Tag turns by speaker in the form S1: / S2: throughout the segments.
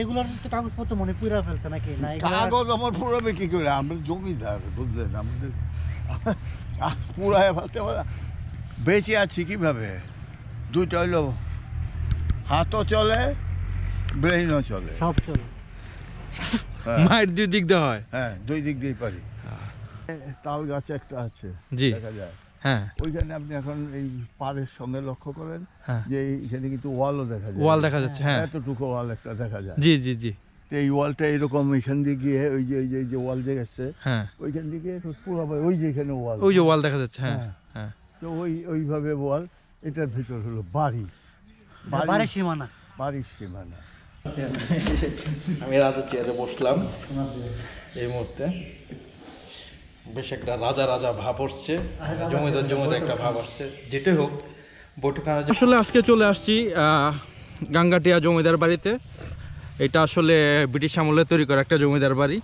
S1: এগুলোর তো কাগজপত্র মনে পুরা ফেলছে নাকি? না
S2: কাগজ আমার পুরাবে কি করে আমরা জমিদার বুঝলেন? আমাদের পুরায় ফেলতে বেঁচে আছি কীভাবে? দুইটা হইল হাতও চলে ব্রেইনও চলে।
S1: সব চলে।
S2: হ্যাঁ,
S3: মায়ের দুই দিক দিয়ে হয়।
S2: হ্যাঁ দুই দিক দিয়ে পারি। তাল গাছ একটা আছে
S3: জি।
S2: দেখা যায়।
S3: হ্যাঁ।
S2: ওইখানে আপনি এখন এই পাড়ের সঙ্গে লক্ষ্য করেন
S3: হ্যাঁ।
S2: যে এইখানে কিন্তু ওয়ালও দেখা যায়।
S3: ওয়াল দেখা যাচ্ছে হ্যাঁ।
S2: এতটুকু ওয়াল একটা দেখা যায়।
S3: জি জি জি।
S2: তো এই ওয়ালটা এরকম এখান দিয়ে গিয়ে ওই যে ওই যে- এই যে ওয়াল যে গেছে
S3: হ্যাঁ।
S2: ওইখান থেকে পুরো ওই যে এখানে ওয়াল।
S3: ওই যে ওয়াল দেখা যাচ্ছে হ্যাঁ
S2: হ্যাঁ।
S3: হ্যাঁ।
S2: তো ওই ওইভাবে ওয়াল এটার ভিতর হলো বাড়ি।
S1: বাড়ির সীমানা।
S2: বাড়ির সীমানা।
S3: আমি রাজা চেয়ারে বসলাম। এই মুহূর্তে। বেশ একটা রাজা রাজা ভাব আসছে জমিদার জমিদার একটা ভাব আসছে যেটাই হোক বৈঠকখানা আসলে আজকে চলে আসছি গাঙ্গাটিয়া জমিদার বাড়িতে। এটা আসলে ব্রিটিশ আমলে তৈরি করা একটা জমিদার বাড়ি।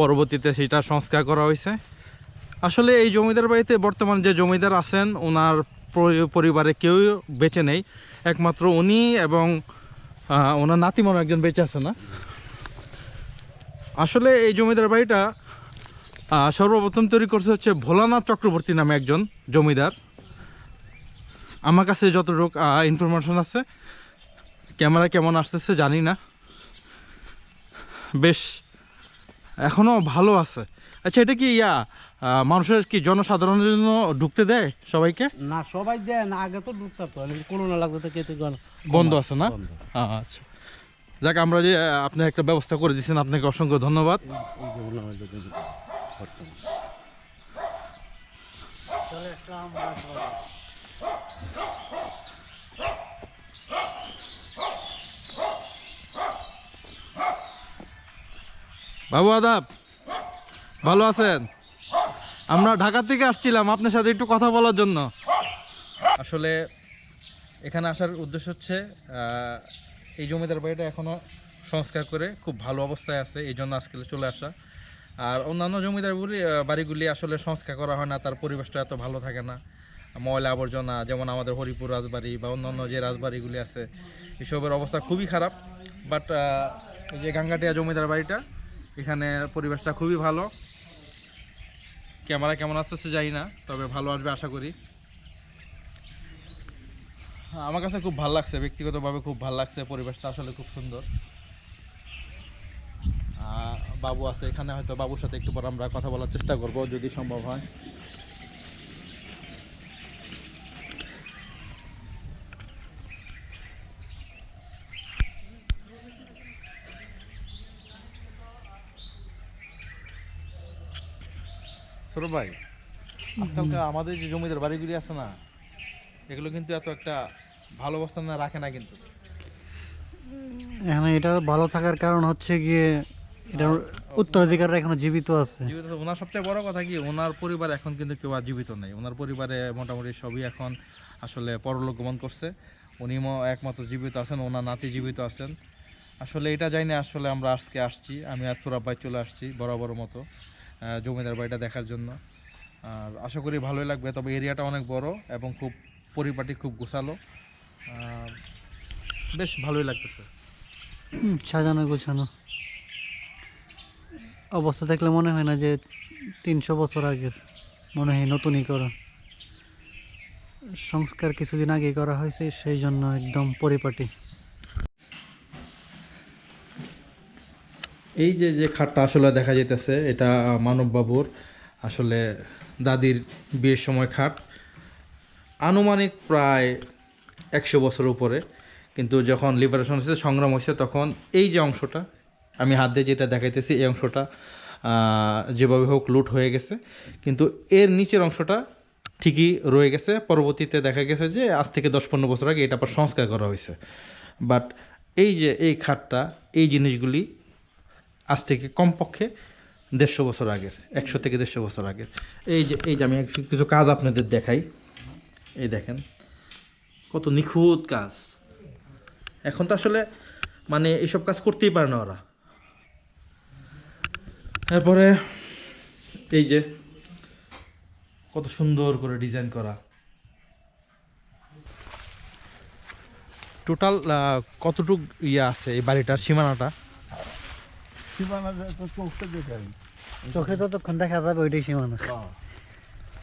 S3: পরবর্তীতে সেটা সংস্কার করা হয়েছে। আসলে এই জমিদার বাড়িতে বর্তমান যে জমিদার আছেন ওনার পরিবারে কেউ বেঁচে নেই। একমাত্র উনি এবং ওনার নাতিমন একজন বেঁচে আছে না। আসলে এই জমিদার বাড়িটা সর্বপ্রথম তৈরি করছে হচ্ছে ভোলানাথ চক্রবর্তী নামে একজন জমিদার। আমার কাছে যতটুকু ইনফরমেশন আছে ক্যামেরা কেমন আসতেছে জানি না। বেশ এখনও ভালো আছে। আচ্ছা এটা কি ইয়া মানুষের কি জনসাধারণের জন্য ঢুকতে দেয় সবাইকে?
S1: না সবাই দেয় না আগে তো ঢুকতে করোনা লাগবে তো কেটে গেল।
S3: বন্ধ আছে না? আচ্ছা। যাক আমরা যে আপনি একটা ব্যবস্থা করে দিয়েছেন আপনাকে অসংখ্য ধন্যবাদ। বাবু আদাব ভালো আছেন? আমরা ঢাকা থেকে আসছিলাম আপনার সাথে একটু কথা বলার জন্য। আসলে এখানে আসার উদ্দেশ্য হচ্ছে এই জমিদার বাড়িটা এখনও সংস্কার করে খুব ভালো অবস্থায় আছে এই জন্য আজকে চলে আসা। আর অন্যান্য জমিদারগুলি বাড়িগুলি আসলে সংস্কার করা হয় না, তার পরিবেশটা এত ভালো থাকে না। ময়লা আবর্জনা, যেমন আমাদের হরিপুর রাজবাড়ি বা অন্যান্য যে রাজবাড়িগুলি আছে, এসবের অবস্থা খুবই খারাপ। বাট যে গাঙ্গাটিয়া জমিদার বাড়িটা, এখানে পরিবেশটা খুবই ভালো। ক্যামেরা কেমন আসতেছে জানি না, তবে ভালো আসবে আশা করি। আমার কাছে খুব ভালো লাগছে, ব্যক্তিগতভাবে খুব ভালো লাগছে, পরিবেশটা আসলে খুব সুন্দর। বাবু আছে এখানে হয়তো বাবুর সাথে একটু পর আমরা কথা বলার চেষ্টা করব যদি সম্ভব হয়। সৌরভ ভাই আজকালকার আমাদের যে জমিদার বাড়িগুলি আছে না এগুলো কিন্তু এত একটা ভালো অবস্থান না রাখে না কিন্তু।
S1: এখানে এটা ভালো থাকার কারণ হচ্ছে গিয়ে এটা উত্তরাধিকাররা এখনও জীবিত আছে।
S3: জীবিত আছে। ওনার সবচেয়ে বড় কথা কি? ওনার পরিবার এখন কিন্তু কেউ আর জীবিত নেই। ওনার পরিবারে মোটামুটি সবই এখন আসলে পরলোক গমন করছে। উনি একমাত্র জীবিত আছেন ওনার নাতি জীবিত আছেন। আসলে এটা জানি না আসলে আমরা আজকে আসছি। আমি আর সুরাব ভাই চলে আসছি বরাবর মতো জমিদার বাড়িটা দেখার জন্য। আর আশা করি ভালোই লাগবে তবে এরিয়াটা অনেক বড় এবং খুব পরিপাটি খুব গোছালো। বেশ ভালোই লাগতেছে।
S1: সাজানো গোছানো। অবস্থা দেখলে মনে হয় না যে তিনশো বছর আগের। মনে হয় নতুনই করা। সংস্কার কিছুদিন আগে করা হয়েছে, সেই জন্য একদম পরিপাটি।
S3: এই যে যে খাটটা আসলে দেখা যাইতেছে, এটা মানব বাবুর আসলে দাদির বিয়ের সময় খাট। আনুমানিক প্রায় একশো বছর উপরে। কিন্তু যখন লিবারেশন হয়েছে, সংগ্রাম হয়েছে, তখন এই যে অংশটা আমি হাত দিয়ে যেটা দেখাইতেছি এই অংশটা যেভাবে হোক লুট হয়ে গেছে। কিন্তু এর নিচের অংশটা ঠিকই রয়ে গেছে। পরবর্তীতে দেখা গেছে যে আজ থেকে দশ পনেরো বছর আগে এটা আবার সংস্কার করা হয়েছে। বাট এই যে এই খাটটা, এই জিনিসগুলি আজ থেকে কমপক্ষে দেড়শো বছর আগের, একশো থেকে দেড়শো বছর আগের। এই যে এই যে আমি কিছু কাজ আপনাদের দেখাই। এই দেখেন, কত নিখুঁত কাজ। এখন তো আসলে মানে এইসব কাজ করতেই পারে না ওরা। তারপরে এই যে কত সুন্দর করে ডিজাইন করা। টোটাল কতটুক ইয়ে আছে এই বাড়িটার সীমানাটা?
S2: সীমানা
S1: চোখে যতক্ষণ দেখা যাবে ওইটাই সীমানা।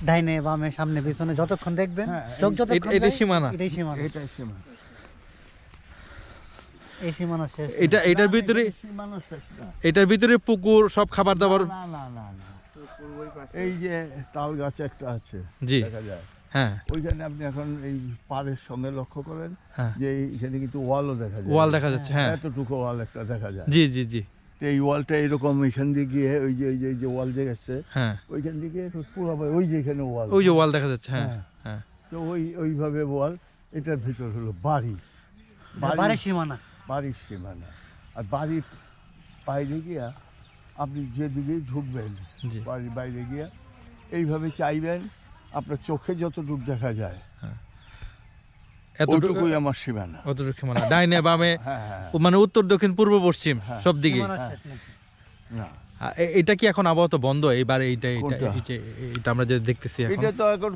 S1: ডাইনে বামে সামনে পিছনে যতক্ষণ দেখবেন
S2: হ্যাঁ,
S1: চোখ যতক্ষণ
S3: এটাই সীমানা?
S1: এটাই সীমানা।
S2: এটাই সীমানা।
S3: এটা এটার ভিতরে এটার ভিতরে পুকুর সব খাবার দাবার
S2: না না না না। এই যে তাল গাছ একটা আছে
S3: জি।
S2: দেখা যায়।
S3: হ্যাঁ।
S2: ওইখানে আপনি এখন এই পাড়ের সঙ্গে লক্ষ্য করেন
S3: হ্যাঁ।
S2: যে এখানে কিন্তু ওয়ালও দেখা যায়।
S3: ওয়াল দেখা যাচ্ছে হ্যাঁ।
S2: এতটুকু ওয়াল একটা দেখা যায়।
S3: জি জি জি।
S2: এই ওয়ালটা এরকম এখান দিয়ে গিয়ে ওই যে ওই যে এই যে ওয়াল যে গেছে
S3: হ্যাঁ।
S2: ওইখান থেকে পুরো ওই যে এখানে ওয়াল।
S3: ওই যে ওয়াল দেখা যাচ্ছে হ্যাঁ
S2: হ্যাঁ।
S3: হ্যাঁ।
S2: তো ওই ওইভাবে ওয়াল এটার ভিতর হলো বাড়ি।
S1: বাড়ির সীমানা।
S2: বাড়ির সীমানা। আর বাড়ির বাইরে গিয়া আপনি যেদিকেই ঢুকবেন বাড়ির বাইরে গিয়া এইভাবে চাইবেন আপনার চোখে যতটুকু দেখা যায়
S3: এতটুকু
S2: ওটুকুই আমার সীমানা।
S3: অতটুকু সীমানা। ডাইনে বামে
S2: হ্যাঁ হ্যাঁ
S3: মানে উত্তর দক্ষিণ পূর্ব পশ্চিম
S2: হ্যাঁ।
S3: সব দিকে
S2: হ্যাঁ। না।
S3: এটা কি এখন আপাতত বন্ধ? এইবার এইটা এটা আমরা যে দেখতেছি
S2: এটা তো এখন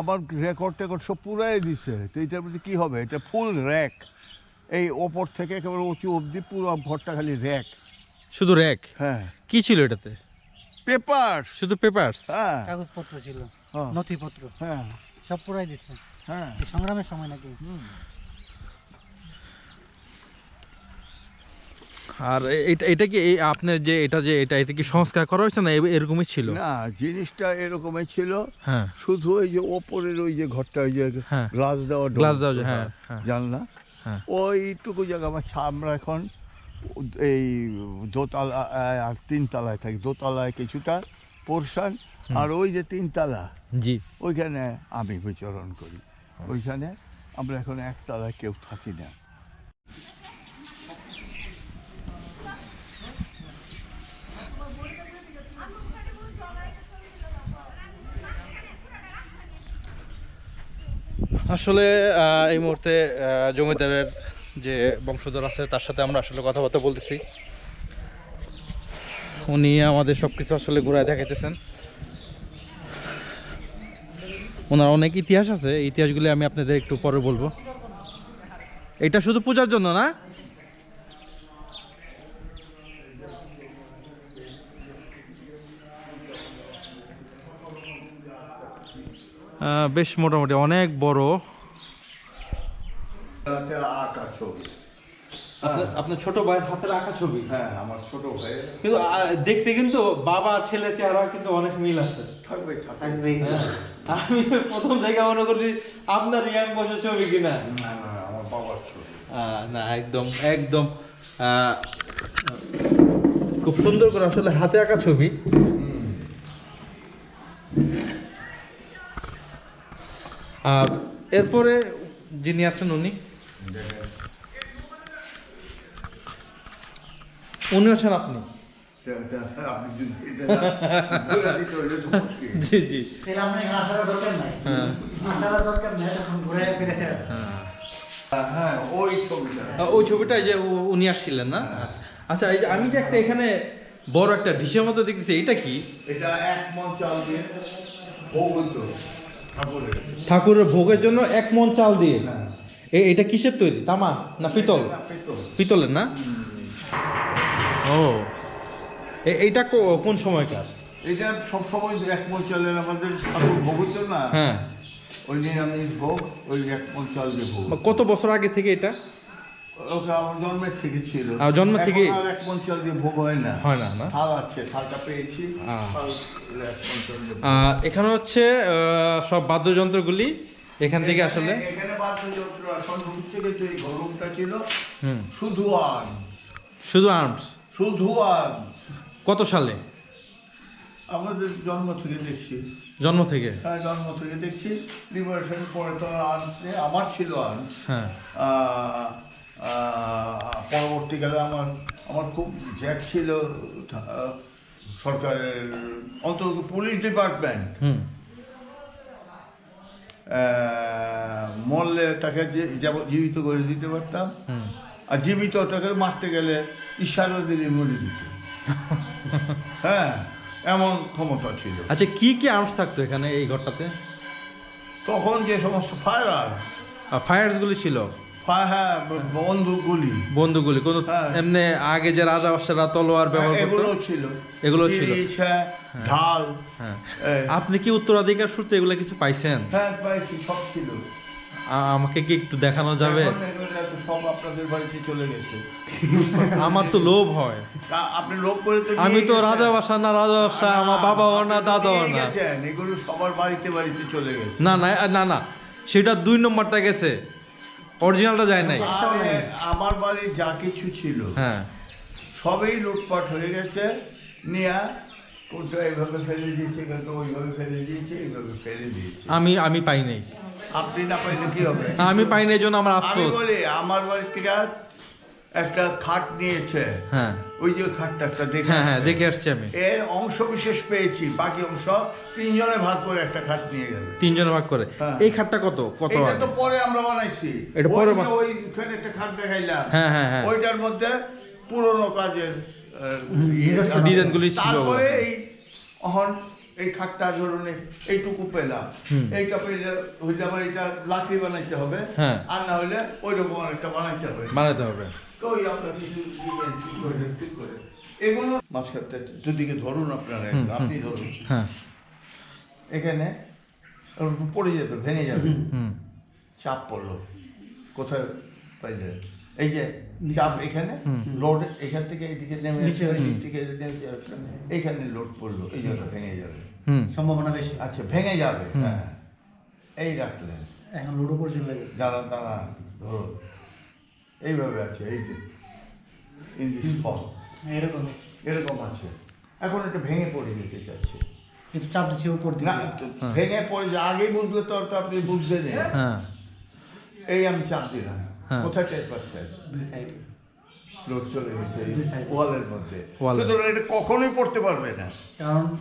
S2: আমার রেকর্ড টেকর্ড সব পুরাই দিছে। তো এটার মধ্যে কি হবে? এটা ফুল র্যাক এই ওপর থেকে একেবারে উঁচু অবধি পুরো ঘরটা খালি র্যাক।
S3: শুধু র্যাক?
S2: হ্যাঁ।
S3: কি ছিল এটাতে?
S2: পেপার
S3: শুধু পেপারস?
S2: হ্যাঁ।
S1: কাগজপত্র ছিল
S2: হ্যাঁ,
S1: নথিপত্র।
S2: হ্যাঁ।
S1: সব পুরাই দিচ্ছে
S2: হ্যাঁ।
S1: সংগ্রামের সময় নাকি?
S3: আর এটা এটা কি এই আপনার যে এটা যে এটা এটা কি সংস্কার করা হয়েছে না এরকমই ছিল?
S2: না জিনিসটা এরকমই ছিল।
S3: হ্যাঁ।
S2: শুধু ওই যে ওপরের ওই যে ঘরটা ওই যে
S3: হ্যাঁ।
S2: গ্লাস দেওয়া
S3: গ্লাস দেওয়া হ্যাঁ।
S2: জানলা। ওইটুকু জায়গা আমার আমরা এখন এই দোতলা আর তিনতলায় থাকি। দোতলায় কিছুটা পোর্শন আর ওই যে তিনতলা
S3: জি।
S2: ওইখানে আমি বিচরণ করি। ওইখানে আমরা এখন একতলায় কেউ থাকি না।
S3: আসলে এই মুহূর্তে জমিদারের যে বংশধর আছে, তার সাথে আমরা আসলে কথাবার্তা বলতেছি। উনি আমাদের সব কিছু আসলে ঘুরায় দেখাইতেছেন। ওনার অনেক ইতিহাস আছে ইতিহাসগুলি আমি আপনাদের একটু পরে বলব। এটা শুধু পূজার জন্য না বেশ মোটামুটি অনেক বড়।
S2: আঁকা ছবি।
S3: আপনার আপনার ছোট ভাইয়ের হাতের আঁকা ছবি?
S2: হ্যাঁ আমার ছোট ভাই
S3: কিন্তু দেখতে কিন্তু বাবা আর ছেলে চেহারা কিন্তু অনেক মিল আছে।
S2: থাকবে থাকবে
S3: আমি প্রথম থেকে মনে করছি আপনার ইয়াং বছর ছবি কিনা?
S2: না না আমার বাবার ছবি।
S3: না একদম একদম খুব সুন্দর করে আসলে হাতে আঁকা ছবি। আর এরপরে যিনি আছেন উনি উনি হচ্ছেন আপনি। জি জি। হ্যাঁ।
S2: হ্যাঁ ওই ছবিটা।
S3: যে উনি আসছিলেন না? আচ্ছা এই যে আমি যে একটা এখানে বড় একটা ডিশের মতো দেখতেছি এটা কি?
S2: এটা এক মন চাল দিয়ে ঠাকুরের
S3: ঠাকুরের ভোগের জন্য এক মন চাল দিয়ে। এ- এটা কিসের তৈরি? তামা না পিতল?
S2: পেতো।
S3: পিতলের না? ও। এইটা কোন সময়কার?
S2: এটা সবসময় এক মন চালের আমাদের ঠাকুর ভোগ হতো না
S3: হ্যাঁ।
S2: ওই নিরামিষ ভোগ ওই এক মন চাল দিয়ে ভোগ।
S3: কত বছর আগে থেকে এটা?
S2: জন্মের থেকে ছিল।
S3: জন্ম
S2: এখন আর এক দিয়ে ভোগ হয় না।
S3: হয় না না?
S2: থাল আছে থালটা পেয়েছি।
S3: এখানে হচ্ছে সব বাদ্যযন্ত্রগুলি এখান থেকে আসলে
S2: এখানে- বাদ্যযন্ত্র এখন রুম থেকে যে ঘরুমটা ছিল।
S3: হুম।
S2: শুধু
S3: শুধু আর্মস
S2: শুধু আন
S3: কত সালে?
S2: আমাদের জন্ম থেকে দেখছি।
S3: জন্ম থেকে?
S2: হ্যাঁ জন্ম থেকে দেখছি। লিবারেশন পরে তো আনছে আমার ছিল আন
S3: হ্যাঁ।
S2: পরবর্তীকালে আমার আমার খুব জ্যাক ছিল সরকারের অন্তত পুলিশ ডিপার্টমেন্ট।
S3: হুম।
S2: মরলে তাকে যেমন জীবিত করে দিতে পারতাম। আর জীবিতটাকে মারতে গেলে ইশারা দিলে মরে দিত হ্যাঁ এমন ক্ষমতা ছিল।
S3: আচ্ছা কি কি আর্মস থাকতো এখানে এই ঘরটাতে?
S2: তখন যে সমস্ত ফায়ার
S3: ফায়ার্সগুলি ছিল।
S2: হ্যাঁ হ্যাঁ বন্দুকগুলি।
S3: বন্ধুগুলি কোন
S2: হ্যাঁ।
S3: এমনি আগে যে রাজা বাদশারা তলোয়ার ব্যবহার করতো?
S2: এগুলো ছিল।
S3: এগুলো ছিল।
S2: হ্যাঁ, ঢাল
S3: হ্যাঁ। আপনি কি উত্তরাধিকার সূত্রে এগুলো কিছু পাইছেন?
S2: হ্যাঁ পাইছি সব ছিল।
S3: আমাকে কি একটু দেখানো যাবে?
S2: এখন এগুলো তো সব আপনাদের বাড়িতে চলে গেছে।
S3: আমার তো লোভ হয়।
S2: আপনি লোক করে তো
S3: আমি তো। রাজা বাসা না রাজা বাসা আমার বাবাও না
S2: তো
S3: দাদাও না।
S2: এগুলো সবার বাড়িতে বাড়িতে চলে গেছে।
S3: না না না না সেটা দুই নম্বরটা গেছে। অরিজিনালটা যায় নাই।
S2: আরে, আমার বাড়ি যা কিছু ছিল
S3: হ্যাঁ।
S2: সবই লুটপাট হয়ে গেছে নিয়ে কোনটা এইভাবে ফেলে দিয়েছে কোনটা ওইভাবে ফেলে দিয়েছে এইভাবে ফেলে দিয়েছে।
S3: আমি আমি পাই নাই।
S2: আপনি না পাইলে কি হবে?
S3: আমি পাই নাই এই জন্য আমার
S2: আমি
S3: আফসোস।
S2: বলি আমার বাড়ি থেকে একটা খাট নিয়েছে।
S3: হ্যাঁ।
S2: ওই যে খাটটা একটা দেখে
S3: হ্যাঁ হ্যাঁ দেখে আসছি আমি।
S2: এর অংশ বিশেষ পেয়েছি বাকি অংশ তিনজনে ভাগ করে একটা খাট নিয়ে গেল।
S3: তিনজনে ভাগ করে। এই খাটটা কত? কত
S2: এটা তো পরে আমরা বানাইছি।
S3: এটা পরে
S2: ওইখানে একটা খাট দেখাইলাম।
S3: হ্যাঁ, হ্যাঁ, হ্যাঁ।
S2: ওইটার মধ্যে পুরনো কাজের আহ, ইয়ে
S3: ডিজাইনগুলি ছিল।
S2: তারপরে এই অহন এই খাটটা ধরুন এই- এইটুকু পেলাম। এইটা পেলে হইলে আবার এটা লাকড়ি বানাইতে হবে।
S3: হ্যাঁ।
S2: আর না হলে ওই রকম একটা বানাইতে হবে।
S3: বানাতে হবে।
S2: তো ওই আপনার কিছু ঠিক করে ঠিক করে। এগুলো মাঝখানটা দুদিকে ধরুন আপনারা আপনি ধরুন।
S3: হ্যাঁ।
S2: এখানে পড়ে যেত ভেঙে যাবে।
S3: হুম।
S2: চাপ পড়ল। কোথায় পাইলে এই যে চাপ এখানে লোড এখান থেকে এদিকে নেমে এদিক থেকে এইখানে লোড পড়ল এই জন্য ভেঙে যাবে।
S1: সম্ভাবনা বেশি
S2: আচ্ছা ভেঙে যাবে হ্যাঁ। এই রাখলেন।
S1: এখন লুডো পর্যন্ত গেছে।
S2: দাঁড়া দাঁড়া ধরো এইভাবে আছে এই যে ইন দিস ফর্ম
S1: এরকম।
S2: এরকম আছে। এখন এটা ভেঙে পড়ে যেতে চাচ্ছে।
S1: কিন্তু চাপ দিচ্ছে উপর দিকে।
S2: ভেঙে পড়ে যে আগেই বুঝলে তো আর তো আপনি বুঝতে নেই
S3: হ্যাঁ।
S2: এই আমি চাপ দিলাম।
S3: হ্যাঁ।
S2: কোথায় টের পাচ্ছেন
S1: দুই সাইডে
S2: লোড চলে গেছে. ওয়ালের মধ্যে। সুতরাং এটা কখনোই পড়তে পারবে না।
S1: কারণ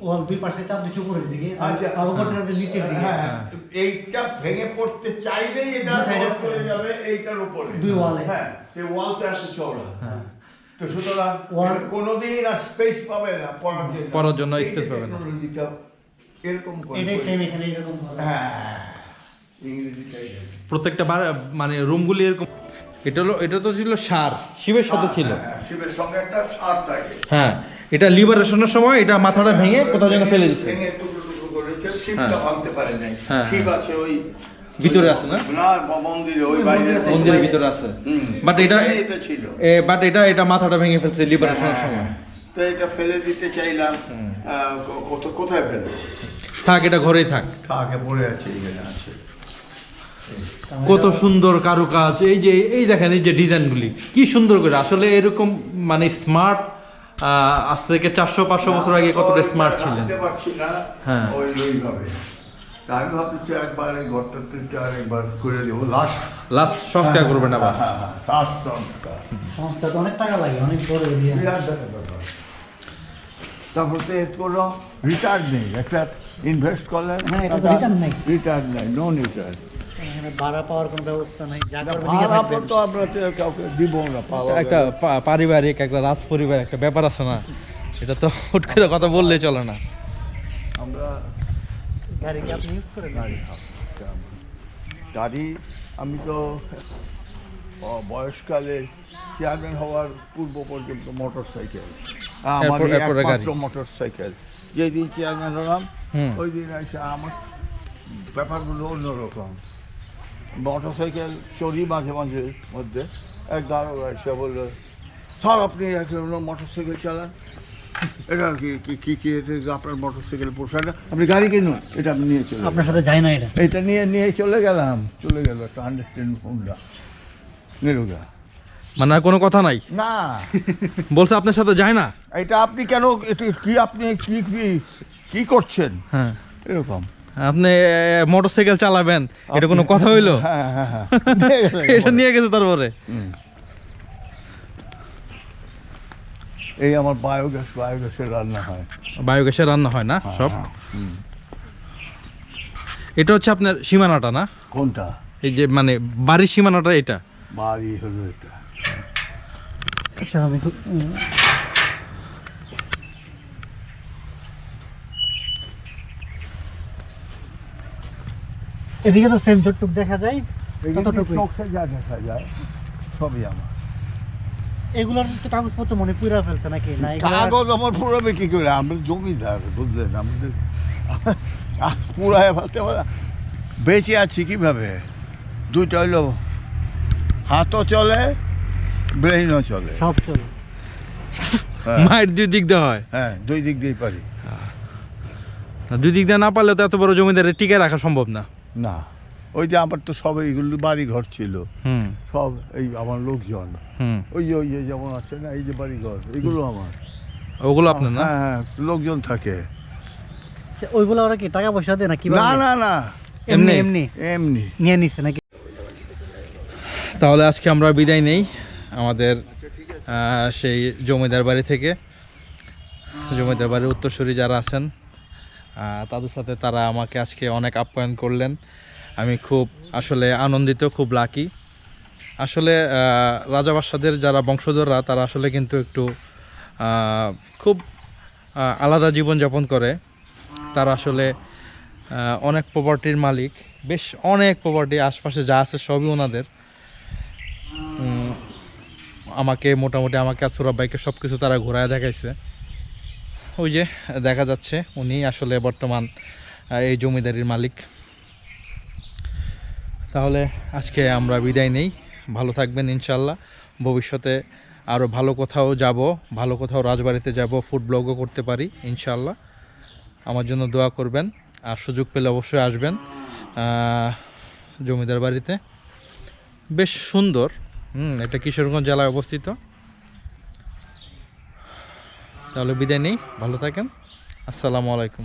S1: ওয়াল দুই পাশে চাপ দিচ্ছে উপরের দিকে আর
S2: আচ্ছা,
S1: উপর থেকে নিচের দিকে।
S2: হ্যাঁ, হ্যাঁ। এইটা ভেঙে পড়তে চাইলেই এটা চলে যাবে এইটার উপরে।
S1: দুই ওয়ালে।
S2: হ্যাঁ এই ওয়ালটা এত চওড়া।
S3: হ্যাঁ।
S2: তো সুতরাং কোনোদিন আর স্পেস পাবে না পড়ার জন্য।
S3: পড়ার জন্য space পাবে না।
S2: এরকম করে
S1: এটাই সেম এখানে এরকম করা।
S2: হ্যাঁ।
S3: প্রত্যেকটা মানে রুমগুলি এরকম এটা হলো এটা তো ছিল সার। শিবের সাথে ছিল।
S2: হ্যাঁ, হ্যাঁ, শিবের সঙ্গে একটা সার থাকে।
S3: হ্যাঁ এটা লিবারেশনের সময় এটা মাথাটা ভেঙে কোথাও যেন ফেলে দিচ্ছে
S2: শিবটা ভাঙতে পারে নাই।
S3: হ্যাঁ,
S2: শিব আছে ওই
S3: ভিতরে আছে না?
S2: না মন্দিরে ওই বাইরে
S3: মন্দিরের ভিতরে আছে। বাট এটা
S2: এটা ছিল।
S3: বাট এটা এটা মাথাটা ভেঙে ফেলছে লিবারেশনের
S2: হ্যাঁ,
S3: সময়।
S2: তো এটা ফেলে দিতে চাইলাম। কোথায় ফেলব
S3: থাক এটা ঘরেই থাক।
S2: আগে পড়ে আছে এখানে আছে।
S3: কত সুন্দর কারুকাজ। এই যে এই দেখেন এই যে ডিজাইনগুলি কি সুন্দর করে। আসলে এরকম মানে স্মার্ট আজ থেকে চারশো পাঁচশো বছর আগে কতটা স্মার্ট ছিলেন? হ্যাঁ।
S2: আমি ভাবতেছি একবার এই ঘরটা একবার করে দেবো। লাস্ট
S3: লাস্ট সংস্কার করবেন আবার।
S2: হ্যাঁ হ্যাঁ লাস্ট সংস্কার।
S1: সংস্থা তো অনেক টাকা লাগে অনেক বড়।
S2: তারপর তো এর কোনো রিটার্ন নেই। একটা ইনভেস্ট করলেন
S1: হ্যাঁ, এটা নেই।
S2: রিটার্ন নেই নো রিটার্ন
S1: এখানে ভাড়া পাওয়ার কোনো ব্যবস্থা নাই যা
S2: ভাড়া তো আমরা কাউকে দিব না
S3: একটা পারিবারিক একটা রাজ পরিবার একটা ব্যাপার আছে না এটা তো হুট করে কথা বললেই চলে না।
S2: আমরা
S1: গাড়ি আপনি ইউজ করেন?
S2: গাড়ি গাড়ি আমি তো বয়সকালে চেয়ারম্যান হওয়ার পূর্ব পর্যন্ত মোটর সাইকেল আমার। একমাত্র মোটর সাইকেল যেদিন চেয়ারম্যান হলাম ওই দিন এসে আমার ব্যাপারগুলো অন্যরকম। মোটর সাইকেল চড়ি মাঝে মাঝে মধ্যে। এক দারোগা এসে বলল স্যার আপনি একটা মোটর সাইকেল চালান? এটা কি কি কি কি এটা আপনার মোটর সাইকেল পোষায় না আপনি গাড়ি কিনুন এটা আপনি নিয়ে চলে
S1: আপনার সাথে যায় না এটা।
S2: এটা নিয়ে নিয়ে চলে গেলাম চলে গেল একটা হান্ড্রেড টেন হোন্ডা নিরুগা।
S3: মানে আর কোনো কথা নাই?
S2: না।
S3: বলছে আপনার সাথে যায় না?
S2: এটা আপনি কেন এটা কি আপনি কি কি কি করছেন?
S3: হ্যাঁ।
S2: এরকম।
S3: আপনি মোটর সাইকেল চালাবেন এটা কোনো কথা হইল?
S2: হ্যাঁ হ্যাঁ হ্যাঁ
S3: এটা নিয়ে গেছে তারপরে?
S2: এই আমার বায়োগ্যাস বায়োগ্যাসের রান্না হয়।
S3: বায়োগ্যাসে রান্না হয় না সব? এটা হচ্ছে আপনার সীমানাটা না?
S2: কোনটা?
S3: এই যে মানে বাড়ির সীমানাটা এটা?
S2: বাড়ি হলো এটা।
S1: আচ্ছা আমি এদিকে তো সেম চটটুক দেখা যায়
S2: দেখা যায় সবই আমার।
S1: এগুলোর তো কাগজপত্র মনে পুরা ফেলছে নাকি? না
S2: কাগজ আমার পুরাবে কি করে? আমরা জমিদার বুঝলেন? আমাদের পুরায় ফেলতে বেঁচে আছি কীভাবে? দুইটা হইল হাতও চলে ব্রেইনও চলে।
S1: সব চলে।
S2: হ্যাঁ,
S3: মায়ের দুই দিক দিয়ে হয়।
S2: হ্যাঁ দুই দিক দিয়েই পারি।
S3: দুই দিক দিয়ে না পারলে তো এত বড় জমিদারে টিকে রাখা সম্ভব না।
S2: না। ওই যে আমার তো সব এইগুলো বাড়ি ঘর ছিল।
S3: হুম।
S2: সব এই আমার লোকজন। ওই যে ওই যে যেমন আছে না এই যে বাড়ি ঘর এগুলো আমার।
S3: ওগুলো আপনার না?
S2: হ্যাঁ হ্যাঁ লোকজন থাকে।
S1: ওইগুলো ওরা কি টাকা পয়সা দেয় না কি
S2: না না না।
S1: এমনি
S3: এমনি?
S1: এমনি? নিয়ে নিচ্ছে নাকি?
S3: তাহলে আজকে আমরা বিদায় নেই আমাদের আহ, সেই জমিদার বাড়ি থেকে। জমিদার বাড়ির উত্তরসূরি যারা আছেন তাদের সাথে তারা আমাকে আজকে অনেক আপ্যায়ন করলেন। আমি খুব আসলে আনন্দিত খুব লাকি আসলে আহ, রাজা বাদশাদের যারা বংশধররা তারা আসলে কিন্তু একটু খুব আলাদা জীবনযাপন করে। তারা আসলে অনেক প্রপার্টির মালিক। বেশ অনেক প্রপার্টি আশপাশে যা আছে সবই ওনাদের। আমাকে মোটামুটি আমাকে আর সৌরভ ভাইকে সব কিছু তারা ঘোরায় দেখাইছে। ওই যে দেখা যাচ্ছে, উনি আসলে বর্তমান এই জমিদারির মালিক। তাহলে আজকে আমরা বিদায় নেই। ভালো থাকবেন ইনশাল্লাহ ভবিষ্যতে আরও ভালো কোথাও যাব, ভালো কোথাও রাজবাড়িতে যাব, ফুড ব্লগও করতে পারি ইনশাল্লাহ আমার জন্য দোয়া করবেন। আর সুযোগ পেলে অবশ্যই আসবেন জমিদার বাড়িতে। বেশ সুন্দর। হুম, এটা কিশোরগঞ্জ জেলায় অবস্থিত। তাহলে বিদায় নেই ভালো থাকেন। আসসালামু আলাইকুম।